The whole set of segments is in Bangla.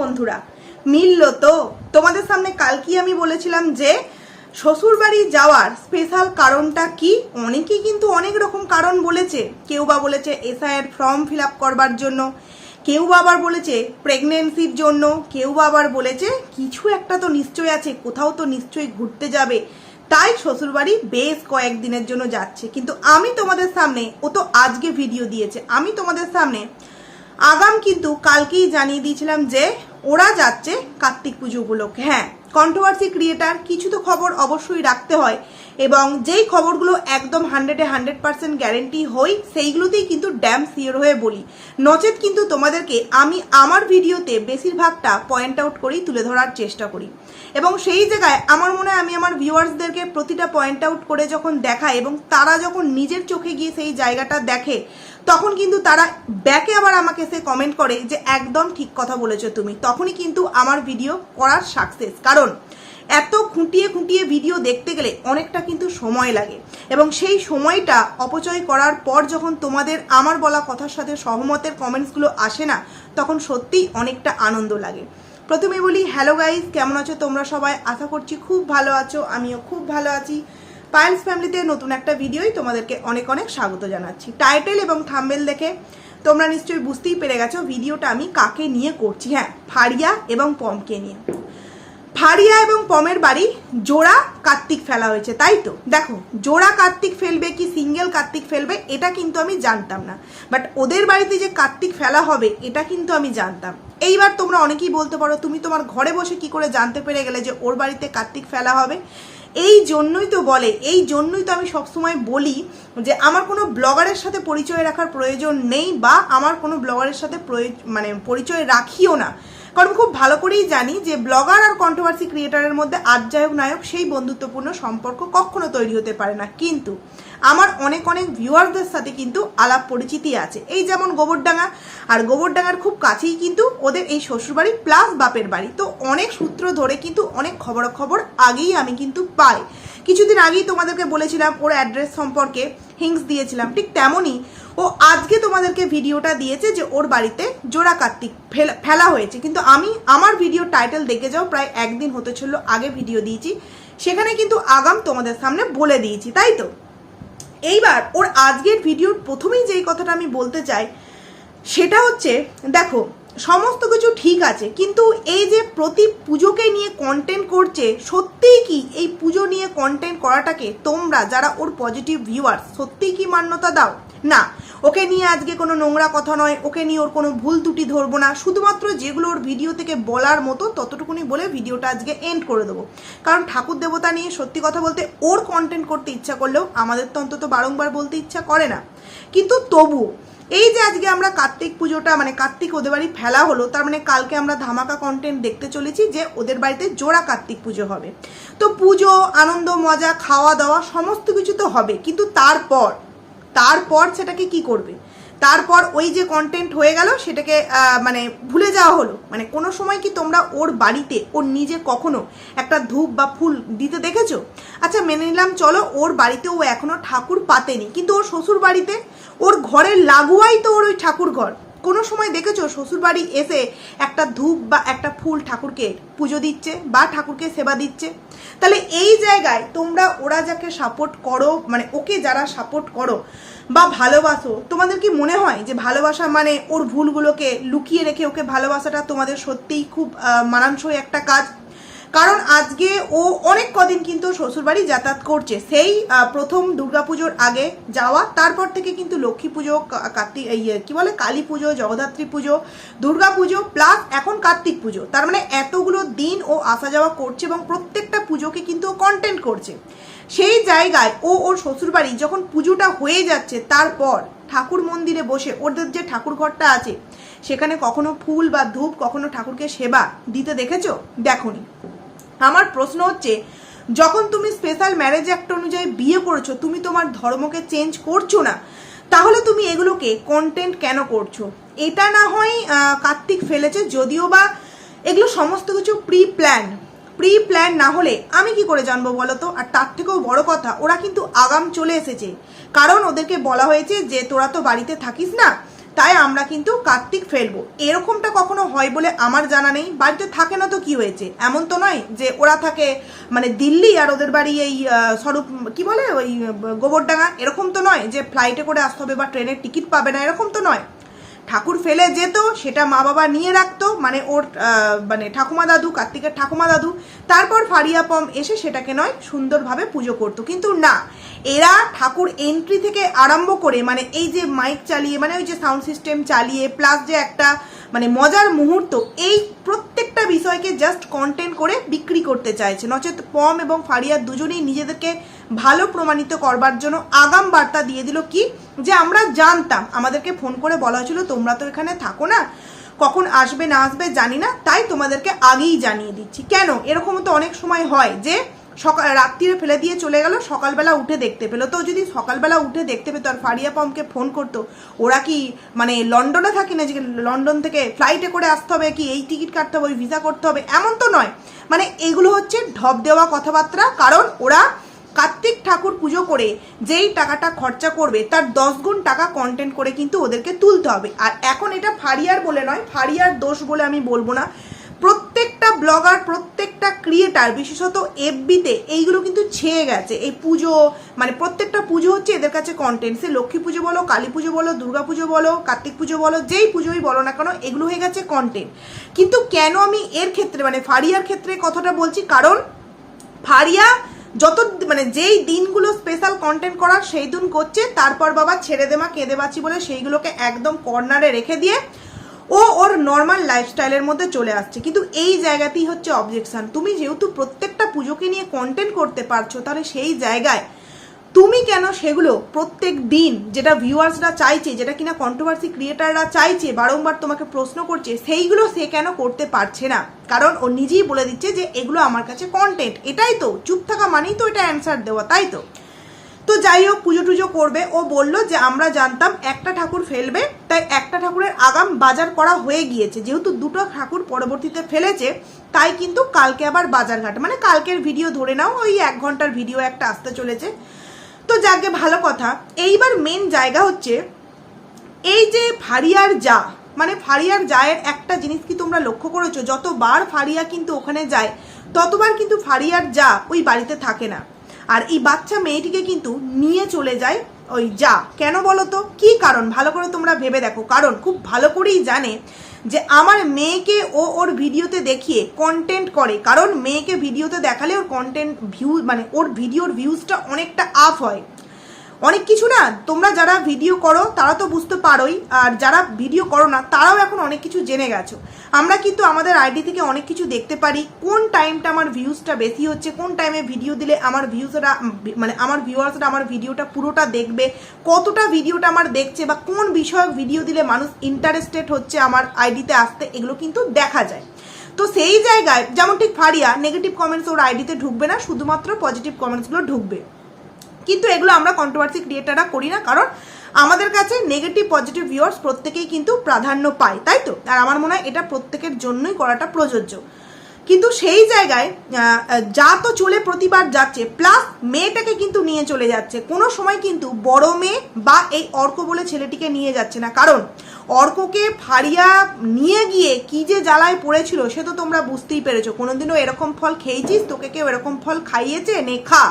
বন্ধুরা, মিলল তো। তোমাদের সামনে কালকে আমি বলেছিলাম যে, শ্বশুরবাড়ি যাওয়ার স্পেশাল কারণটা কি? অনেকেই কিন্তু অনেক রকম কারণ বলেছে। কেউ বা বলেছে এসআইয়ের ফর্ম ফিল আপ করবার জন্য, কেউ আবার বলেছে প্রেগনেন্সির জন্য, কেউ আবার বলেছে কিছু একটা তো নিশ্চয় আছে, কোথাও তো নিশ্চয়ই ঘুরতে যাবে। তাই শ্বশুরবাড়ি বেশ কয়েকদিনের জন্য যাচ্ছে। কিন্তু আমি তোমাদের সামনে, ও তো আজকে ভিডিও দিয়েছে, আমি তোমাদের সামনে আগাম কিন্তু কালকেই জানিয়ে দিয়েছিলাম যে ওরা যাচ্ছে কার্তিক পুজো উপলক্ষে। হ্যাঁ কন্ট্রোভার্সি ক্রিয়েটার কিছু তো খবর অবশ্যই রাখতে হয় এবং যেই খবরগুলো একদম হান্ড্রেডে হান্ড্রেড পার্সেন্ট গ্যারেন্টি হই, সেইগুলোতেই কিন্তু ড্যাম সিওর হয়ে বলি। নচেত কিন্তু তোমাদেরকে আমি আমার ভিডিওতে বেশিরভাগটা পয়েন্ট আউট করেই তুলে ধরার চেষ্টা করি। এবং সেই জায়গায় আমার মনে হয় আমি আমার ভিউয়ার্সদেরকে প্রতিটা পয়েন্ট আউট করে যখন দেখাই এবং তারা যখন নিজের চোখে গিয়ে সেই জায়গাটা দেখে তখন কিন্তু তারা ব্যাকে আবার আমাকে সে কমেন্ট করে যে একদম ঠিক কথা বলেছ তুমি। তখনই কিন্তু আমার ভিডিও করার সাকসেস কারণ এত খুঁটিয়ে খুঁটিয়ে ভিডিও দেখতে গেলে অনেকটা কিন্তু সময় লাগে। এবং সেই সময়টা অপচয় করার পর যখন তোমাদের আমার বলা কথার সাথে সহমতের কমেন্টসগুলো আসে না, তখন সত্যিই অনেকটা আনন্দ লাগে। প্রথমে বলি হ্যালো গাইস কেমন আছো তোমরা সবাই? আশা করছি খুব ভালো আছো। আমিও খুব ভালো আছি। পায়েলস ফ্যামিলিতে নতুন একটা ভিডিওই তোমাদেরকে অনেক অনেক স্বাগত জানাচ্ছি। টাইটেল এবং থাম্বেল দেখে তোমরা নিশ্চয়ই বুঝতেই পেরে গেছো ভিডিওটা আমি কাকে নিয়ে করছি। হ্যাঁ ফারিয়া এবং পমকে নিয়ে। ফারিয়া এবং পমের বাড়ি জোড়া কার্তিক ফেলা হয়েছে, তাই তো? দেখো, জোড়া কার্তিক ফেলবে কি সিঙ্গেল কার্তিক ফেলবে এটা কিন্তু আমি জানতাম না। বাট ওদের বাড়িতে যে কার্তিক ফেলা হবে এটা কিন্তু আমি জানতাম। এইবার তোমরা অনেকেই বলতে পারো, তুমি তোমার ঘরে বসে কি করে জানতে পেরে গেলে যে ওর বাড়িতে কার্তিক ফেলা হবে? এই জন্যই তো বলে, এই জন্যই তো আমি সবসময় বলি যে আমার কোনো ব্লগারের সাথে পরিচয় রাখার প্রয়োজন নেই বা আমার কোনো ব্লগারের সাথে মানে পরিচয় রাখিও না। কারণ খুব ভালো করেই জানি যে ব্লগার আর কন্ট্রোভার্সি ক্রিয়েটারের মধ্যে আধ্যায়ক নায়ক সেই বন্ধুত্বপূর্ণ সম্পর্ক কখনো তৈরি হতে পারে না। কিন্তু আমার অনেক অনেক ভিউয়ারদের সাথে কিন্তু আলাপ পরিচিতি আছে। এই যেমন গোবরডাঙ্গা আর গোবরডাঙ্গার খুব কাছেই কিন্তু ওদের এই শ্বশুরবাড়ি প্লাস বাপের বাড়ি। তো অনেক সূত্র ধরে কিন্তু অনেক খবরাখবর আগেই আমি কিন্তু পাই। কিছুদিন আগেই তোমাদেরকে বলেছিলাম ওর অ্যাড্রেস সম্পর্কে হিংস দিয়েছিলাম। ঠিক তেমনই ও আজকে তোমাদেরকে ভিডিওটা দিয়েছে যে ওর বাড়িতে জোড়া কার্তিক ফেলা- হয়েছে। কিন্তু আমি আমার ভিডিও টাইটেল দেখে যাও, প্রায় একদিন হতে ছিল আগে ভিডিও দিয়েছি। সেখানে কিন্তু আগাম তোমাদের সামনে বলে দিয়েছি, তাই তো? এইবার ওর আজকের ভিডিওর প্রথমেই যেই কথাটা আমি বলতে চাই, সেটা হচ্ছে, দেখো, সমস্ত কিছু ঠিক আছে, কিন্তু এই যে প্রতি পুজোকে নিয়ে কন্টেন্ট করছে, সত্যিই কি এই পুজো নিয়ে কন্টেন্ট করাটাকে তোমরা যারা ওর পজিটিভ ভিউয়ার্স সত্যিই কি মান্যতা দাও? না, ওকে নিয়ে আজকে কোনো নোংরা কথা নয়, ওকে নিয়ে ওর কোনো ভুল ত্রুটি ধরবো না। শুধুমাত্র যেগুলো ওর ভিডিও থেকে বলার মতো, ততটুকুনি বলে ভিডিওটা আজকে এন্ড করে দেবো। কারণ ঠাকুর দেবতা নিয়ে সত্যি কথা বলতে ওর কন্টেন্ট করতে ইচ্ছা করলেও আমাদের তো অন্তত বারংবার বলতে ইচ্ছা করে না। কিন্তু তবু, এই যে আজকে আমরা কার্তিক পুজোটা মানে কার্তিক ওদের বাড়ি ফেলা হলো, তার মানে কালকে আমরা ধামাকা কন্টেন্ট দেখতে চলেছি যে ওদের বাড়িতে জোড়া কার্তিক পুজো হবে। তো পুজো, আনন্দ, মজা খাওয়া দাওয়া সমস্ত কিছু তো হবে, কিন্তু তারপর তারপর সেটাকে কি করবে? তারপর ওই যে কন্টেন্ট হয়ে গেল, সেটাকে মানে ভুলে যাওয়া হলো। মানে কোনো সময় কি তোমরা ওর বাড়িতে, ওর নিজে কখনো একটা ধূপ বা ফুল দিতে দেখেছ? আচ্ছা মেনে নিলাম, চলো, ওর বাড়িতে ও এখনও ঠাকুর পাতেনি। কিন্তু ওর শ্বশুর বাড়িতে ওর ঘরের লাগুয়াই তো ওর ওই ঠাকুর ঘর কোনো সময় দেখেছ শ্বশুরবাড়ি এসে একটা ধূপ বা একটা ফুল ঠাকুরকে পুজো দিচ্ছে বা ঠাকুরকে সেবা দিচ্ছে? তাহলে এই জায়গায় তোমরা, ওরা যাকে সাপোর্ট করো মানে ওকে যারা সাপোর্ট করো বা ভালোবাসো, তোমাদের কি মনে হয় যে ভালোবাসা মানে ওর ভুলগুলোকে লুকিয়ে রেখে ওকে ভালোবাসাটা তোমাদের সত্যিই খুব মানানসই একটা কাজ? কারণ আজকে ও অনেক কদিন কিন্তু শ্বশুরবাড়ি যাতায়াত করছে। সেই প্রথম দুর্গাপুজোর আগে যাওয়া, তারপর থেকে কিন্তু লক্ষ্মী পুজো কার্তিক কি বলে, কালী পুজো, জগদ্ধাত্রী পুজো, দুর্গা পুজো, প্লাস এখন কার্তিক পুজো। তার মানে এতগুলো দিন ও আসা যাওয়া করছে এবং প্রত্যেকটা পুজোকে কিন্তু ও কন্টেন্ট করছে। সেই জায়গায় ও ওর শ্বশুরবাড়ি যখন পুজোটা হয়ে যাচ্ছে, তারপর ঠাকুর মন্দিরে বসে ওদের যে ঠাকুর ঘরটা আছে, সেখানে কখনো ফুল বা ধূপ, কখনো ঠাকুরকে সেবা দিতে দেখেছ? দেখোনি। আমার প্রশ্ন হচ্ছে, যখন তুমি স্পেশাল ম্যারেজ অ্যাক্ট অনুযায়ী বিয়ে করেছ, তুমি তোমার ধর্মকে চেঞ্জ করছ না, তাহলে তুমি এগুলোকে কন্টেন্ট কেন করছ? এটা না হয় কার্তিক ফেলেছে, যদিও বা এগুলো সমস্ত কিছু প্রি প্ল্যান প্রি প্ল্যান না হলে আমি কি করে জানব বলো তো? আর তার থেকেও বড় কথা, ওরা কিন্তু আগাম চলে এসেছে। কারণ ওদেরকে বলা হয়েছে যে, তোরা তো বাড়িতে থাকিস না তাই আমরা কিন্তু কার্তিক ফেলব। এরকমটা কখনো হয় বলে আমার জানা নেই। বাড়িতে থাকে না তো কি হয়েছে? এমন তো নয় যে ওরা থাকে মানে দিল্লি আর ওদের বাড়ি এই স্বরূপ, কি বলে ওই গোবরডাঙ্গা? এরকম তো নয় যে ফ্লাইটে করে আসতে হবে বা ট্রেনের টিকিট পাবে না। এরকম তো নয়। ঠাকুর ফেলে যেত, সেটা মা বাবা নিয়ে রাখতো মানে ওর মানে ঠাকুমা দাদু, কার্তিকের ঠাকুমা দাদু। তারপর ফারিয়া পম এসে সেটাকে নয়, সুন্দরভাবে পুজো করতো। কিন্তু না, এরা ঠাকুর এন্ট্রি থেকে আরম্ভ করে মানে এই যে মাইক চালিয়ে মানে ওই যে সাউন্ড সিস্টেম চালিয়ে প্লাস যে একটা মানে মজার মুহূর্ত, এই প্রত্যেকটা বিষয়কে জাস্ট কন্টেন্ট করে বিক্রি করতে চাইছে। নচেত পম এবং ফারিয়া দুজনেই নিজেদেরকে ভালো প্রমাণিত করবার জন্য আগাম বার্তা দিয়ে দিল কি? যে আমরা জানতাম, আমাদেরকে ফোন করে বলা হয়েছিল, তোমরা তো এখানে থাকো না। কখন আসবে না আসবে জানি না, তাই তোমাদেরকে আগেই জানিয়ে দিচ্ছি। কেন? এরকম তো অনেক সময় হয় যে সকাল, রাত্রিরে ফেলে দিয়ে চলে গেল, সকালবেলা উঠে দেখতে পেল। তো যদি সকালবেলা উঠে দেখতে পেতো আর ফারিয়া পমকে ফোন করতো, ওরা কি মানে লন্ডনে থাকে না যে লন্ডন থেকে ফ্লাইটে করে আসতে হবে কি, এই টিকিট কাটতে হবে, ওই ভিসা করতে হবে, এমন তো নয়। মানে এগুলো হচ্ছে ঢপ দেওয়া কথাবার্তা, কারণ ওরা কার্তিক ঠাকুর পুজো করে যেই টাকাটা খরচা করবে, তার দশ গুণ টাকা কন্টেন্ট করে কিন্তু ওদেরকে তুলতে হবে। আর এখন এটা ফারিয়ার বলে নয়, ফারিয়ার দোষ বলে আমি বলব না। প্রত্যেকটা ব্লগার, প্রত্যেকটা ক্রিয়েটার, বিশেষত এফবিতে এইগুলো কিন্তু ছেয়ে গেছে। এই পুজো মানে প্রত্যেকটা পুজো হচ্ছে এদের কাছে কন্টেন্ট সে লক্ষ্মী পুজো বলো, কালী পুজো বলো, দুর্গা পুজো বলো, কার্তিক পুজো বলো, যেই পুজোই বলো না কেন, এগুলো হয়ে গেছে কন্টেন্ট কিন্তু কেন আমি এর ক্ষেত্রে মানে ফারিয়ার ক্ষেত্রে কথাটা বলছি? কারণ ফারিয়া যত মানে যেই দিনগুলো স্পেশাল কন্টেন্ট করার, সেই দিন করছে, তারপর বাবা ছেড়ে দেমা কেঁদে বাঁচি বলে সেইগুলোকে একদম কর্নারে রেখে দিয়ে ও ওর নর্মাল লাইফস্টাইলের মধ্যে চলে আসছে। কিন্তু এই জায়গাতেই হচ্ছে অবজেকশন তুমি যেহেতু প্রত্যেকটা পুজোকে নিয়ে কন্টেন্ট করতে পারছ, তাহলে সেই জায়গায় তুমি কেন সেগুলো প্রত্যেক দিন যেটা ভিউয়ার্সরা চাইছে, যেটা কিনা কন্ট্রোভার্সি ক্রিয়েটাররা চাইছে, বারংবার তোমাকে প্রশ্ন করছে, সেইগুলো সে কেন করতে পারছে না? কারণ ও নিজেই বলে দিচ্ছে যে এগুলো আমার কাছে কন্টেন্ট এটাই তো, চুপ থাকা মানেই তো এটা অ্যান্সার দেওয়া, তাই তো? তো যাই হোক, পুজো টুজো করবে। ও বলল যে, আমরা জানতাম একটা ঠাকুর ফেলবে, তাই একটা ঠাকুরের আগাম বাজার করা হয়ে গিয়েছে। যেহেতু দুটো ঠাকুর পরবর্তীতে ফেলেছে, তাই কিন্তু কালকে আবার বাজার ঘাট। মানে কালকের ভিডিও ধরে নাও, ওই এক ঘণ্টার ভিডিও একটা আসতে চলেছে। তো যাকে ভালো কথা। এইবার মেন জায়গা হচ্ছে, এই যে ফারিয়ার যা মানে ফারিয়ার জায়ের একটা জিনিস কি তোমরা লক্ষ্য করেছ? যতবার ফারিয়া কিন্তু ওখানে যায়, ততবার কিন্তু ফারিয়ার যা ওই বাড়িতে থাকে না। আর এই বাচ্চা মেয়েটিকে কিন্তু নিয়ে চলে যায় ওই যা। কেন বলো তো কি কারণ? ভালো করে তোমরা ভেবে দেখো। কারণ খুব ভালো করেই জানে যে আমার মেয়েকে ও ওর ভিডিওতে দেখিয়ে কন্টেন্ট করে। কারণ মেয়েকে ভিডিওতে দেখালে ওর কন্টেন্ট ভিউ মানে ওর ভিডিওর ভিউজটা অনেকটা আপ হয়। অনেক কিছু না, তোমরা যারা ভিডিও করো, তারা তো বুঝতে পারোই, আর যারা ভিডিও করো না, তারাও এখন অনেক কিছু জেনে গেছো। আমরা কিন্তু আমাদের আইডি থেকে অনেক কিছু দেখতে পারি, কোন টাইমটা আমার ভিউজটা বেশি হচ্ছে, কোন টাইমে ভিডিও দিলে আমার ভিউজরা মানে আমার ভিউয়ার্সরা আমার ভিডিওটা পুরোটা দেখবে, কতটা ভিডিওটা আমার দেখছে, বা কোন বিষয়ক ভিডিও দিলে মানুষ ইন্টারেস্টেড হচ্ছে আমার আইডিতে আসতে, এগুলো কিন্তু দেখা যায়। তো সেই জায়গায়, যেমন ঠিক ফারিয়া নেগেটিভ কমেন্টস ওর আইডিতে ঢুকবে না, শুধুমাত্র পজিটিভ কমেন্টসগুলো ঢুকবে। কিন্তু এগুলো আমরা কন্ট্রোভার্সি ক্রিয়েটাররা করি না, কারণ আমাদের কাছে নেগেটিভ পজিটিভ ভিউয়ার্স প্রত্যেকেই কিন্তু প্রাধান্য পায়, তাই তো? আর আমার মনে হয় এটা প্রত্যেকের জন্যই করাটা প্রযোজ্য। কিন্তু সেই জায়গায় যা তো চলে প্রতিবার যাচ্ছে প্লাস মেয়েটাকে কিন্তু নিয়ে চলে যাচ্ছে। কোনো সময় কিন্তু বড় মেয়ে বা এই অর্ক বলে ছেলেটিকে নিয়ে যাচ্ছে না। কারণ অর্ককে ফাড়িয়া নিয়ে গিয়ে কি যে জ্বালায় পড়েছিল, সে তো তোমরা বুঝতেই পেরেছ। কোনোদিনও এরকম ফল খেয়েছিস? তোকে কেউ এরকম ফল খাইয়েছে? নে খা।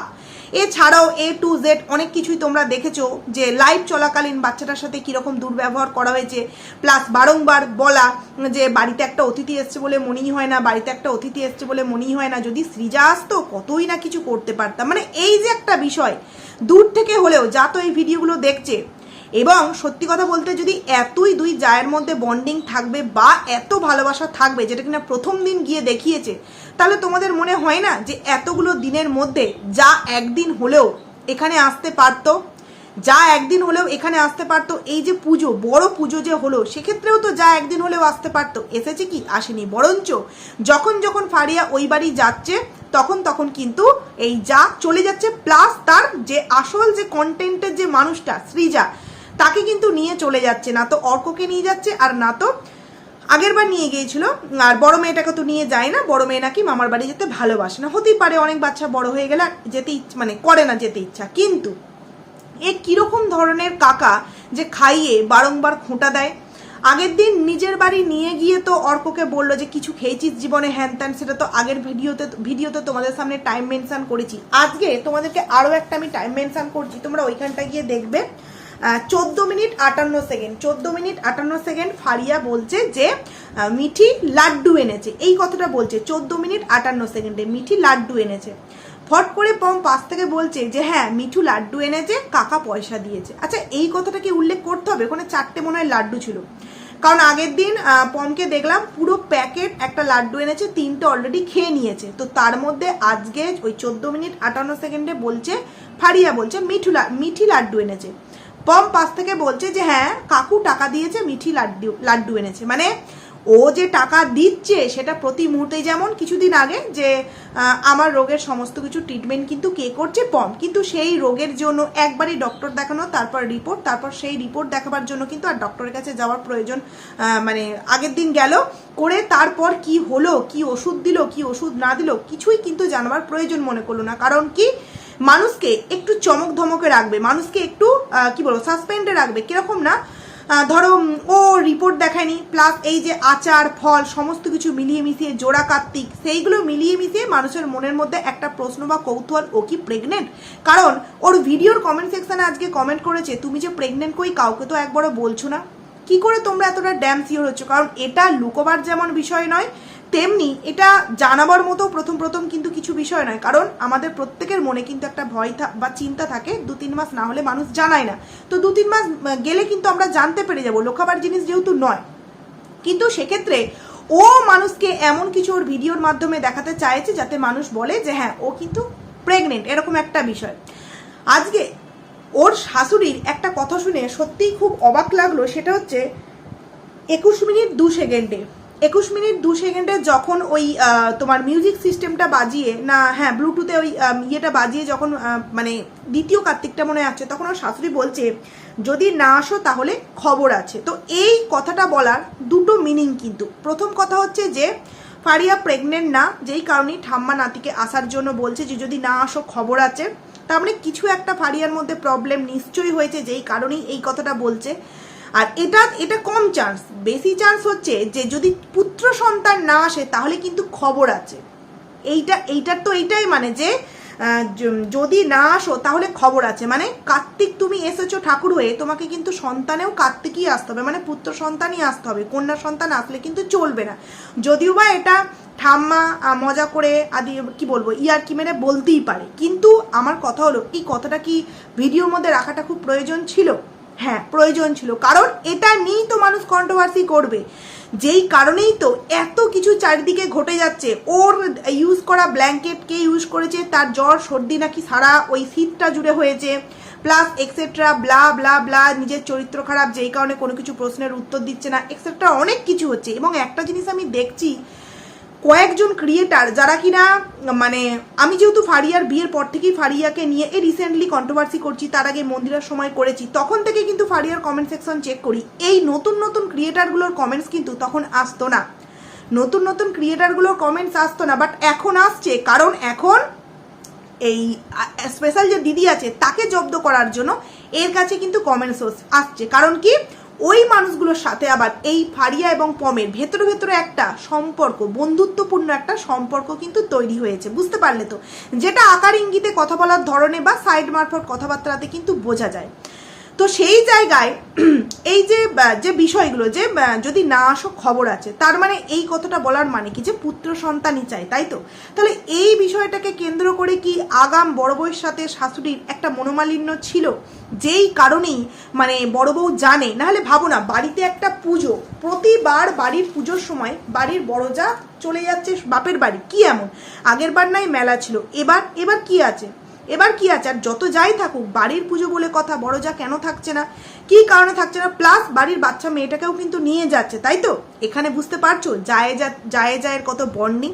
এছাড়াও এ টু জেড অনেক কিছুই তোমরা দেখেছ যে লাইভ চলাকালীন বাচ্চাটার সাথে কীরকম দুর্ব্যবহার করা হয়েছে। প্লাস বারংবার বলা যে বাড়িতে একটা অতিথি এসছে বলে মনেই হয় না, বাড়িতে একটা অতিথি এসছে বলে মনেই হয় না। যদি সৃজা আসতো, কতই না কিছু করতে পারতাম। মানে এই যে একটা বিষয়, দূর থেকে হলেও যা তো এই ভিডিওগুলো দেখছে এবং সত্যি কথা বলতে যদি এতই দুই জায়ের মধ্যে বন্ডিং থাকবে বা এত ভালোবাসা থাকবে যেটা কিনা প্রথম দিন গিয়ে দেখিয়েছে, তাহলে তোমাদের মনে হয় না যে এতগুলো দিনের মধ্যে যা একদিন হলেও এখানে আসতে পারতো? যা একদিন হলেও এখানে আসতে পারতো? এই যে পুজো, বড় পুজো যে হলো, সেক্ষেত্রেও তো যা একদিন হলেও আসতে পারতো। এসেছে কি? আসেনি। বরঞ্চ যখন যখন ফারিয়া ওই বাড়ি যাচ্ছে, তখন তখন কিন্তু এই যা চলে যাচ্ছে প্লাস তার যে আসল যে কন্টেন্টের যে মানুষটা, সৃজা তাকে কিন্তু নিয়ে চলে যাচ্ছে। না তো অর্ককে নিয়ে যাচ্ছে আর না তো আগের বার নিয়ে গিয়েছিল। আর বড় মেয়েটাকে তো নিয়ে যায় না। বড় মেয়ে নাকি মামার বাড়ি যেতে ভালোবাসে না। হতেই পারে অনেক বাচ্চা বড় হয়ে গেলে যেতে ইচ্ছা মানে করে না যেতে ইচ্ছা। কিন্তু এ কীরকম ধরনের কাকা যে খাইয়ে বারংবার খোঁটা দেয়? আগের দিন নিজের বাড়ি নিয়ে গিয়ে তো অর্ককে বলল যে, কিছু খেয়েছিস জীবনে? হ্যান ত্যান? সেটা তো আগের ভিডিওতে ভিডিওতে তোমাদের সামনে টাইম মেনশন করেছি। আজকে তোমাদেরকে আরও একটা আমি টাইম মেনশন করছি। তোমরা ওইখানটা গিয়ে দেখবে। চোদ্দ মিনিট আটান্ন সেকেন্ড, চোদ্দ মিনিট আটান্ন সেকেন্ড ফারিয়া বলছে যে মিঠি লাড্ডু এনেছে। এই কথাটা বলছে, চোদ্দ মিনিট আটান্ন সেকেন্ডে মিঠি লাড্ডু এনেছে। ফট করে পম পাশ থেকে বলছে যে হ্যাঁ মিঠু লাড্ডু এনেছে, কাকা পয়সা দিয়েছে। আচ্ছা এই কথাটা কি উল্লেখ করতে হবে? ওখানে চারটে মনে হয় লাড্ডু ছিল। কারণ আগের দিন পমকে দেখলাম পুরো প্যাকেট একটা লাড্ডু এনেছে, তিনটে অলরেডি খেয়ে নিয়েছে। তো তার মধ্যে আজকে ওই চোদ্দ মিনিট আটান্ন সেকেন্ডে বলছে, ফারিয়া বলছে, মিঠু মিঠি লাড্ডু এনেছে। পম পাশ থেকে বলছে যে হ্যাঁ কাকু টাকা দিয়েছে, মিঠি লাড্ডু লাড্ডু এনেছে। মানে ও যে টাকা দিচ্ছে, সেটা প্রতি মুহূর্তে যেমন কিছুদিন আগে যে আমার রোগের সমস্ত কিছু ট্রিটমেন্ট কিন্তু কে করছে, পম। কিন্তু সেই রোগের জন্য একবারই ডক্টর দেখানো, তারপর রিপোর্ট তারপর সেই রিপোর্ট দেখাবার জন্য কিন্তু আর ডক্টরের কাছে যাওয়ার প্রয়োজন মানে আগের দিন গেল। করে তারপর কি হলো, কি ওষুধ দিল, কি ওষুধ না দিল, কিছুই কিন্তু জানবার প্রয়োজন মনে করল না। কারণ কি মানুষকে একটু চমক ধমকে রাখবে, মানুষকে একটু কি বলব সাসপেন্ডে রাখবে, কীরকম না? ধরো ও রিপোর্ট দেখায়নি প্লাস এই যে আচার, ফল, সমস্ত কিছু মিলিয়ে মিশিয়ে জোড়া কার্তিক, সেইগুলো মিলিয়ে মিশিয়ে মানুষের মনের মধ্যে একটা প্রশ্ন বা কৌতূহল, ও কি প্রেগনেন্ট কারণ, ওর ভিডিওর কমেন্ট সেকশনে আজকে কমেন্ট করেছে, তুমি যে প্রেগনেন্ট কই, কাউকে তো একবারও বলছো না? কি করে তোমরা এতটা ড্যাম সিওর হচ্ছ? কারণ এটা লুকোবার যেমন বিষয় নয় তেমনি এটা জানাবার মতো প্রথম প্রথম কিন্তু কিছু বিষয় নয়। কারণ আমাদের প্রত্যেকের মনে কিন্তু একটা ভয় বা চিন্তা থাকে, দু তিন মাস না হলে মানুষ জানায় না। তো দু তিন মাস গেলে কিন্তু আমরা জানতে পেরে যাব, লোকাবার জিনিস যেহেতু নয়। কিন্তু সেক্ষেত্রে ও মানুষকে এমন কিছু ওর ভিডিওর মাধ্যমে দেখাতে চাইছে যাতে মানুষ বলে যে হ্যাঁ ও কিন্তু প্রেগনেন্ট এরকম একটা বিষয়। আজকে ওর শাশুড়ির একটা কথা শুনে সত্যিই খুব অবাক লাগল, সেটা হচ্ছে একুশ মিনিট দু সেকেন্ডে। একুশ মিনিট দু সেকেন্ডে যখন ওই তোমার মিউজিক সিস্টেমটা বাজিয়ে, না হ্যাঁ ব্লুটুথে ওই ইয়েটা বাজিয়ে যখন মানে দ্বিতীয় কার্তিকটা মনে আছে, তখন ওর শাশুড়ি বলছে, যদি না আসো তাহলে খবর আছে। তো এই কথাটা বলার দুটো মিনিং কিন্তু। প্রথম কথা হচ্ছে যে, ফারিয়া প্রেগনেন্ট না, যেই কারণে ঠাম্মা নাতিকে আসার জন্য বলছে যে, যদি না আসো খবর আছে। তার মানে কিছু একটা ফারিয়ার মধ্যে প্রবলেম নিশ্চয়ই হয়েছে, যেই কারণেই এই কথাটা বলছে। আর এটা এটা কম চান্স বেশি চান্স হচ্ছে যে যদি পুত্র সন্তান না আসে, তাহলে কিন্তু খবর আছে। এইটা, এইটার তো এইটাই মানে যে যদি না আসো, তাহলে খবর আছে। মানে কার্তিক, তুমি এসেছ ঠাকুর হয়ে, তোমাকে কিন্তু সন্তানেও কার্তিকই আসতে হবে। মানে পুত্র সন্তানই আসতে হবে। কন্যা সন্তান আসলে কিন্তু চলবে না। যদিও বা এটা ঠাম্মা মজা করে আদি, কি বলব, ইয়ার কি মেরে বলতেই পারে। কিন্তু আমার কথা হলো, এই কথাটা কি ভিডিওর মধ্যে রাখাটা খুব প্রয়োজন ছিল? হ্যাঁ প্রয়োজন ছিল। কারণ এটা নিয়েই তো মানুষ কন্ট্রোভার্সি করবে। যেই কারণেই তো এত কিছু চারিদিকে ঘটে যাচ্ছে। ওর ইউজ করা ব্ল্যাঙ্কেট কে ইউজ করেছে, তার জ্বর, সর্দি নাকি সারা ওই শীতটা জুড়ে হয়েছে। Plus etcetera blah blah blah নিজের চরিত্র খারাপ, যেই কারণে কোনো কিছু প্রশ্নের উত্তর দিচ্ছে না এক্সেট্রা অনেক কিছু হচ্ছে। এবং একটা জিনিস আমি দেখছি কয়েকজন ক্রিয়েটার যারা কিনা মানে আমি যেহেতু ফারিয়ার বিয়ের পর থেকেই ফারিয়াকে নিয়ে এই রিসেন্টলি কন্ট্রোভার্সি করছি, তার আগে মন্দিরের সময় করেছি, তখন থেকে কিন্তু ফারিয়ার কমেন্ট সেকশন চেক করি। এই নতুন নতুন ক্রিয়েটারগুলোর কমেন্টস কিন্তু তখন আসতো না। নতুন নতুন ক্রিয়েটারগুলোর কমেন্টস আসতো না বাট এখন আসছে, কারণ এখন এই স্পেশাল যে দিদি আছে, তাকে জব্দ করার জন্য এর কাছে কিন্তু কমেন্টস আসছে। কারণ কি? ওই মানুষগুলোর সাথে আবার এই ফারিয়া এবং পমের ভেতরে ভেতরে একটা সম্পর্ক, বন্ধুত্বপূর্ণ একটা সম্পর্ক কিন্তু তৈরি হয়েছে, বুঝতে পারলে তো? যেটা আকার ইঙ্গিতে কথা বলার ধরনে বা সাইড মারফত কথাবার্তাতে কিন্তু বোঝা যায়। তো সেই জায়গায় এই যে যে বিষয়গুলো, যে যদি না আসো খবর আছে, তার মানে এই কথাটা বলার মানে কি? যে পুত্র সন্তানই চাই, তাই তো? তাহলে এই বিষয়টাকে কেন্দ্র করে কি আগাম বড় বউয়ের সাথে শাশুড়ির একটা মনোমালিন্য ছিল? যেই কারণেই মানে বড় বউ জানে। নাহলে ভাবো না, বাড়িতে একটা পুজো, প্রতিবার বাড়ির পুজোর সময় বাড়ির বড় যা চলে যাচ্ছে, বাপের বাড়ি, কি এমন? আগের বার নাই, মেলা ছিল। এবার এবার কি আছে? এবার কি আছে? আর যত যাই থাকুক, বাড়ির পুজো বলে কথা, বড় যা কেন থাকছে না? কি কারণে থাকছে না? প্লাস বাড়ির বাচ্চা মেয়েটাকেও কিন্তু নিয়ে যাচ্ছে, তাই তো? এখানে বুঝতে পারছ? যায় যা, যায় যায়ের কত বন্ডিং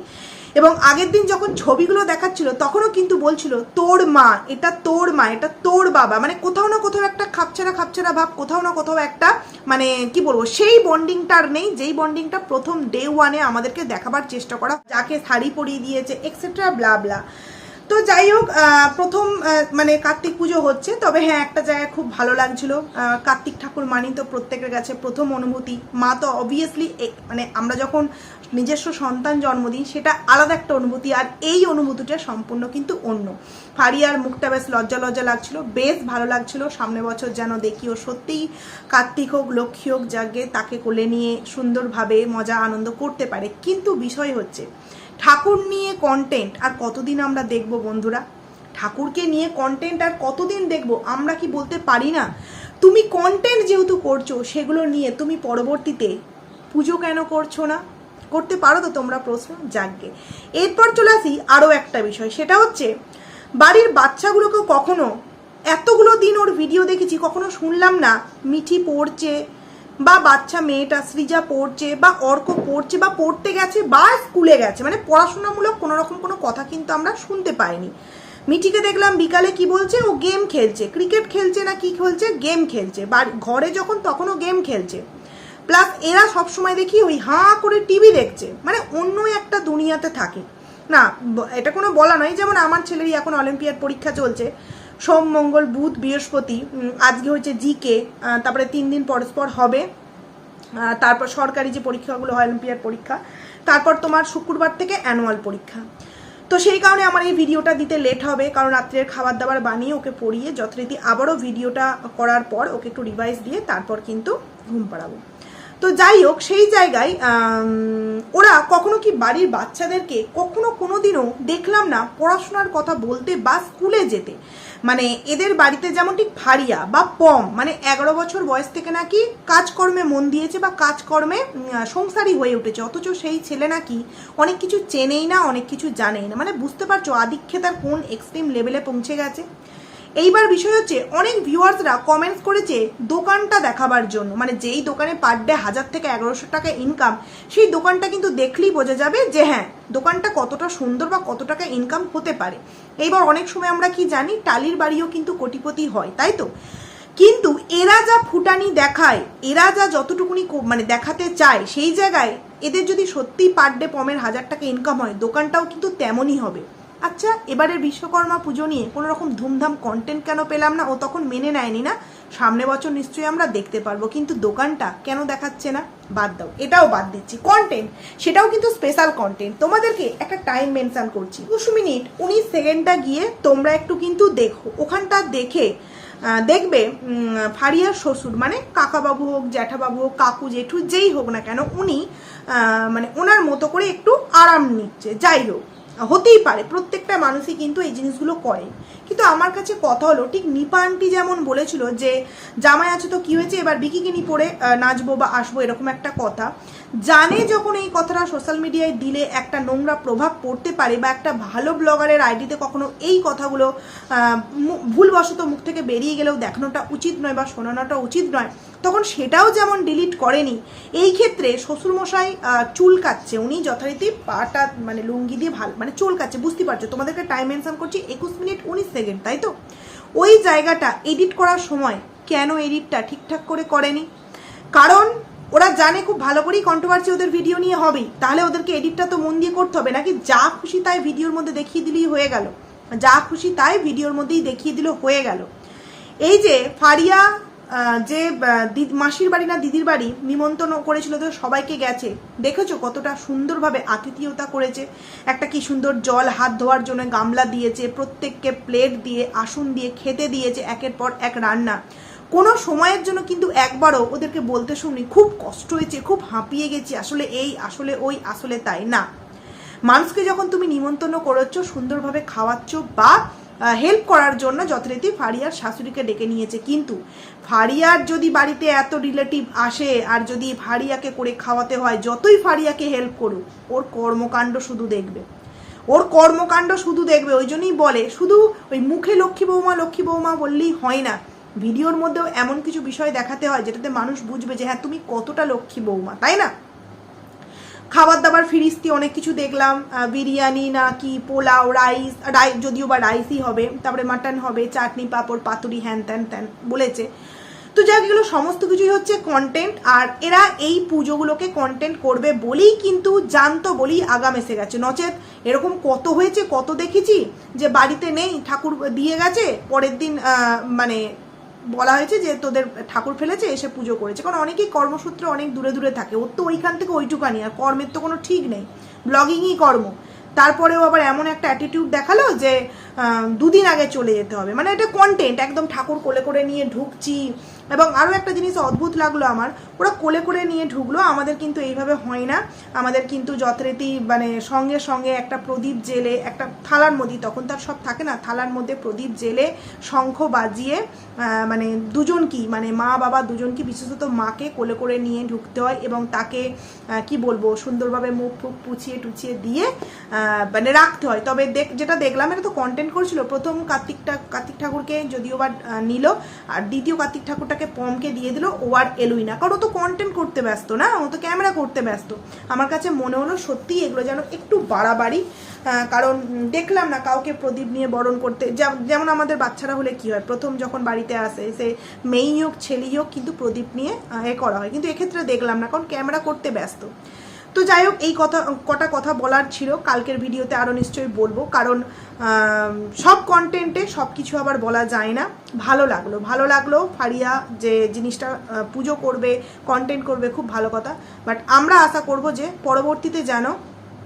এবং আগের দিন যখন ছবিগুলো দেখাচ্ছিল, তখনও কিন্তু বলছিল, তোর মা, এটা তোর মা, এটা তোর বাবা। মানে কোথাও না কোথাও একটা খাপছাড়া খাপছাড়া ভাব, কোথাও না কোথাও একটা মানে কি বলব, সেই বন্ডিংটার নেই, যেই বন্ডিংটা প্রথম ডে ওয়ানে আমাদেরকে দেখাবার চেষ্টা করা, যাকে শাড়ি পরিয়ে দিয়েছে এক্সেট্রা ব্লা ব্লা তো যাই হোক প্রথম মানে কার্তিক পুজো হচ্ছে, তবে হ্যাঁ একটা জায়গায় খুব ভালো লাগছিল। কার্তিক ঠাকুর মানি তো প্রত্যেকের কাছে প্রথম অনুভূতি। মা তো অবভিয়াসলি মানে আমরা যখন নিজস্ব সন্তান জন্ম দিই, সেটা আলাদা একটা অনুভূতি, আর এই অনুভূতিটা সম্পূর্ণ কিন্তু অন্য। ফারিয়ার মুখটা বেশ লজ্জা লজ্জা লাগছিল, বেশ ভালো লাগছিল। সামনে বছর যেন দেখি ও সত্যিই কার্তিক হোক, লক্ষ্মী হোক, যাকে তাকে কোলে নিয়ে সুন্দরভাবে মজা, আনন্দ করতে পারে। কিন্তু বিষয় হচ্ছে ঠাকুর নিয়ে কন্টেন্ট আর কতদিন আমরা দেখব বন্ধুরা? ঠাকুরকে নিয়ে কন্টেন্ট আর কতদিন দেখব? আমরা কি বলতে পারি না? তুমি কন্টেন্ট যেহেতু করছ, সেগুলো নিয়ে তুমি পরবর্তীতে পুজো কেন করছ না? করতে পারো তো তোমরা প্রশ্ন জাগবে এরপর চলে আসি আরও একটা বিষয়, সেটা হচ্ছে বাড়ির বাচ্চাগুলোকে কখনো এতগুলো দিন ওর ভিডিও দেখেছি, কখনো শুনলাম না, মিঠি পড়ছে বা বাচ্চা মেয়েটা সৃজা পড়ছে বা অর্ক পড়ছে বা পড়তে গেছে বা স্কুলে গেছে মানে পড়াশোনামূলক কোনো রকম কোনো কথা কিন্তু আমরা শুনতে পাইনি। মিটিকে দেখলাম বিকালে কি বলছে? ও গেম খেলছে। ক্রিকেট খেলছে না কি খেলছে? গেম খেলছে। বাড়ি, ঘরে যখন তখনও গেম খেলছে। প্লাস এরা সবসময় দেখি ওই হাঁ করে টিভি দেখছে। মানে অন্য একটা দুনিয়াতে থাকে। না এটা কোনো বলা নয়। যেমন আমার ছেলেরই এখন অলিম্পিয়াড পরীক্ষা চলছে। সোম, মঙ্গল, বুধ, বৃহস্পতি আজকে হচ্ছে জিকে তারপরে তিন দিন পরস্পর হবে। তারপর সরকারি যে পরীক্ষাগুলো হয়, অলিম্পিয়াড পরীক্ষা, তারপর তোমার শুক্রবার থেকে অ্যানুয়াল পরীক্ষা। তো সেই কারণে আমার এই ভিডিওটা দিতে লেট হবে, কারণ রাত্রের খাবার দাবার বানিয়ে ওকে পড়িয়ে, যথারীতি আবারও ভিডিওটা করার পর ওকে একটু রিভাইজ দিয়ে তারপর কিন্তু ঘুম পাড়াবো। তো যাই হোক, সেই জায়গায় ওরা কখনো কি বাড়ির বাচ্চাদেরকে কখনো কোনো দিনও দেখলাম না পড়াশোনার কথা বলতে বা স্কুলে যেতে। মানে এদের বাড়িতে যেমন ঠিক ফারিয়া বা পম মানে এগারো বছর বয়স থেকে নাকি কাজকর্মে মন দিয়েছে বা কাজকর্মে সংসারী হয়ে উঠেছে, অথচ সেই ছেলে নাকি অনেক কিছু চেনেই না, অনেক কিছু জানেই না। মানে বুঝতে পারছ, আদিক্ষেতার কোন এক্সট্রিম লেভেলে পৌঁছে গেছে। এইবার বিষয় হচ্ছে, অনেক ভিউয়ার্সরা কমেন্টস করেছে দোকানটা দেখাবার জন্য। মানে যেই দোকানে পার ডে হাজার থেকে এগারোশো টাকা ইনকাম সেই দোকানটা কিন্তু দেখলেই বোঝা যাবে যে হ্যাঁ দোকানটা কতটা সুন্দর বা কত টাকা ইনকাম হতে পারে। এইবার অনেক সময় আমরা কি জানি, টালির বাড়িও কিন্তু কোটিপতি হয়, তাই তো? কিন্তু এরা যা ফুটানি দেখায়, এরা যা যতটুকুনি মানে দেখাতে চায়, সেই জায়গায় এদের যদি সত্যিই পার ডে পমের হাজার টাকা ইনকাম হয়, দোকানটাও কিন্তু তেমনই হবে। আচ্ছা এবারের বিশ্বকর্মা পুজো নিয়ে কোনো রকম ধুমধাম কন্টেন্ট কেন পেলাম না? ও তখন মেনে নেয়নি না। সামনে বছর নিশ্চয়ই আমরা দেখতে পারব, কিন্তু দোকানটা কেন দেখাচ্ছে না? বাদ দাও, এটাও বাদ দিচ্ছি। কন্টেন্ট সেটাও কিন্তু স্পেশাল কন্টেন্ট তোমাদেরকে একটা টাইম মেনশন করছি। দুশো মিনিট, উনিশ সেকেন্ডটা গিয়ে তোমরা একটু কিন্তু দেখো। ওখানটা দেখে দেখবে ফারিয়ার শ্বশুর মানে কাকাবাবু হোক, জ্যাঠাবাবু হোক, কাকু জেঠু যেই হোক না কেন, উনি মানে ওনার মতো করে একটু আরাম নিচ্ছে। যাই হোক হতেই পারে, প্রত্যেকটা মানুষই কিন্তু এই জিনিসগুলো করে। কিন্তু আমার কাছে কথা হলো, ঠিক নিপা আন্টি যেমন বলেছিল যে, জামাই আছে তো কি হয়েছে, এবার বিকিকিনি পরে নাচবো বা আসব এরকম একটা কথা। জানে যখন এই কথাটা সোশ্যাল মিডিয়ায় দিলে একটা নোংরা প্রভাব পড়তে পারে বা একটা ভালো ব্লগারের আইডিতে কখনো এই কথাগুলো ভুলবশত মুখ থেকে বেরিয়ে গেলেও দেখানোটা উচিত নয় বা শোনানোটা উচিত নয়, তখন সেটাও যেমন ডিলিট করেনি, এই ক্ষেত্রে শ্বশুরমশাই চুল কাচ্ছে। উনি যথারীতি পাটা মানে লুঙ্গি দিয়ে ভালো মানে চুল কাচ্ছে, বুঝতে পারছ? তোমাদেরকে টাইম মেনশন করছি, একুশ মিনিট উনিশ সেকেন্ড, তাই তো? ওই জায়গাটা এডিট করার সময় কেন এডিটটা ঠিকঠাক করে করেনি? কারণ ওরা জানে খুব ভালো করেই কন্ট্রোভার্সি ওদের ভিডিও নিয়ে হবেই। তাহলে ওদেরকে এডিটটা তো মন দিয়ে করতে হবে। নাকি যা খুশি তাই ভিডিওর মধ্যে দেখিয়ে দিলেই হয়ে গেল। যা খুশি তাই ভিডিওর মধ্যেই দেখিয়ে দিল হয়ে গেল। এই যে ফারিয়া যে মাসির বাড়ি না দিদির বাড়ি নিমন্ত্রণ করেছিল তো সবাইকে গেছে। দেখেছ কতটা সুন্দরভাবে আতিথেয়তা করেছে। একটা কি সুন্দর জল হাত ধোয়ার জন্য গামলা দিয়েছে, প্রত্যেককে প্লেট দিয়ে, আসন দিয়ে খেতে দিয়েছে, একের পর এক রান্না। কোনো সময়ের জন্য কিন্তু একবারও ওদেরকে বলতে শুনি খুব কষ্ট হয়েছে, খুব হাঁপিয়ে গেছি, আসলে এই, আসলে ওই, আসলে তাই। না। মানুষকে যখন তুমি নিমন্ত্রণ করেছ, সুন্দরভাবে খাওয়াচ্ছ বা হেল্প করার জন্য যথারীতি ফারিয়ার শাশুড়িকে ডেকে নিয়েছে। কিন্তু ফারিয়ার যদি বাড়িতে এত রিলেটিভ আসে, আর যদি ফারিয়াকে করে খাওয়াতে হয়, যতই ফারিয়াকে হেল্প করুক, ওর কর্মকাণ্ড শুধু দেখবে। ওর কর্মকাণ্ড শুধু দেখবে, ওই জন্যই বলে। শুধু ওই মুখে লক্ষ্মী বৌমা লক্ষ্মী বৌমা বললেই হয় না। ভিডিওর মধ্যেও এমন কিছু বিষয় দেখাতে হয় যেটাতে মানুষ বুঝবে যে হ্যাঁ তুমি কতটা লক্ষ্মী বৌমা, তাই না? খাবার দাবার ফিরিস্তি, অনেক কিছু দেখলাম বিরিয়ানি না কি পোলাও, রাইস রাইস যদিও বা রাইসই হবে, তারপরে মাটন হবে, চাটনি, পাঁপড়, পাতুরি, হ্যান ত্যান ত্যান বলেছে। তো যাই এগুলো সমস্ত কিছুই হচ্ছে কন্টেন্ট আর এরা এই পুজোগুলোকে কন্টেন্ট করবে বলেই কিন্তু জানতো বলেই আগাম এসে গেছে। নচেত এরকম কত হয়েছে, কত দেখেছি, যে বাড়িতে নেই, ঠাকুর দিয়ে গেছে, পরের দিন মানে বলা হয়েছে যে তোদের ঠাকুর ফেলেছে, এসে পুজো করেছে। কারণ অনেকেই কর্মসূত্রে অনেক দূরে দূরে থাকে। ওর তো ওইখান থেকে ওইটুকানি, আর কর্মের তো কোনো ঠিক নেই। ব্লগিংই কর্ম। তারপরেও আবার এমন একটা অ্যাটিটিউড দেখাল যে দুদিন আগে চলে যেতে হবে। মানে এটা কন্টেন্ট একদম ঠাকুর কোলে করে নিয়ে ঢুকছি। এবং আরও একটা জিনিস অদ্ভুত লাগল আমার, ওরা কোলে করে নিয়ে ঢুকলো, আমাদের কিন্তু এইভাবে হয় না। আমাদের কিন্তু যথারীতি মানে সঙ্গে সঙ্গে একটা প্রদীপ জেলে, একটা থালার মধ্যে, তখন তার সব থাকে না, থালার মধ্যে প্রদীপ জেলে শঙ্খ বাজিয়ে মানে দুজন কি মানে মা, বাবা দুজন কি বিশেষত মাকে কোলে করে নিয়ে ঢুকতে হয় এবং তাকে কি বলব, সুন্দরভাবে মুখ ফুক পুছিয়ে টুছিয়ে দিয়ে মানে রাখতে হয়। তবে দেখ, যেটা দেখলাম, এটা তো কন্টেন্ট করছিল, প্রথম কার্তিকটা কার্তিক ঠাকুরকে যদিও বা নিল, আর দ্বিতীয় কার্তিক ঠাকুরটাকে পমকে দিয়ে দিল, ও আর এলোই না। কারণ ও তো কন্টেন্ট করতে ব্যস্ত না, ও তো ক্যামেরা করতে ব্যস্ত। আমার কাছে মনে হলো সত্যি এগুলো যেন একটু বাড়াবাড়ি কারণ দেখলাম না কাউকে প্রদীপ নিয়ে বরণ করতে। যেম- যেমন আমাদের বাচ্চারা হলে কি হয়, প্রথম যখন বাড়িতে আসে, সে মেয়েই হোক, ছেলেই হোক, কিন্তু প্রদীপ নিয়ে এ করা হয়। কিন্তু এক্ষেত্রে দেখলাম না, কারণ ক্যামেরা করতে ব্যস্ত। তো যাই হোক, এই কথা, কটা কথা বলার ছিল। কালকের ভিডিওতে আরও নিশ্চয়ই বলব, কারণ সব কন্টেন্টে সব কিছু আবার বলা যায় না। ভালো লাগল ভালো লাগল ফারিয়া যে জিনিসটা পুজো করবে কন্টেন্ট করবে, খুব ভালো কথা। বাট আমরা আশা করব যে পরবর্তীতে যেন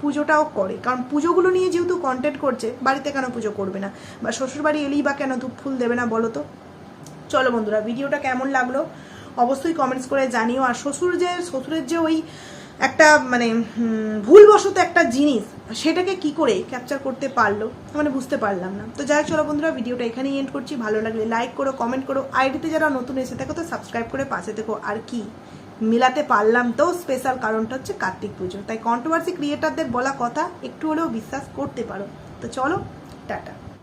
পুজোটাও করে। কারণ পুজোগুলো নিয়ে যেহেতু কন্টেন্ট করছে, বাড়িতে কেন পুজো করবে না? বা শ্বশুরবাড়ি এলেই বা কেন ধূপ ফুল দেবে না বলো তো? চলো বন্ধুরা, ভিডিওটা কেমন লাগল? অবশ্যই কমেন্টস করে জানিও। আর শ্বশুর যে, শ্বশুরের যে ওই একটা মানে ভুলবশত একটা জিনিস, সেটাকে কি করে ক্যাপচার করতে পারল? মানে বুঝতে পারলাম না। তো যাই চলো বন্ধুরা, ভিডিওটা এখানেই এন্ড করছি। ভালো লাগলে লাইক করো কমেন্ট করো। আইডিতে যারা নতুন এসে থাকো, তো সাবস্ক্রাইব করে পাশে থেকো। আর কি, মিলাতে পারলাম তো স্পেশাল কারণটা হচ্ছে কার্তিক পুজো। তাই কন্ট্রোভার্সি ক্রিয়েটারদের বলা কথা, একটু হলেও বিশ্বাস করতে পারো। তো চলো, টাটা।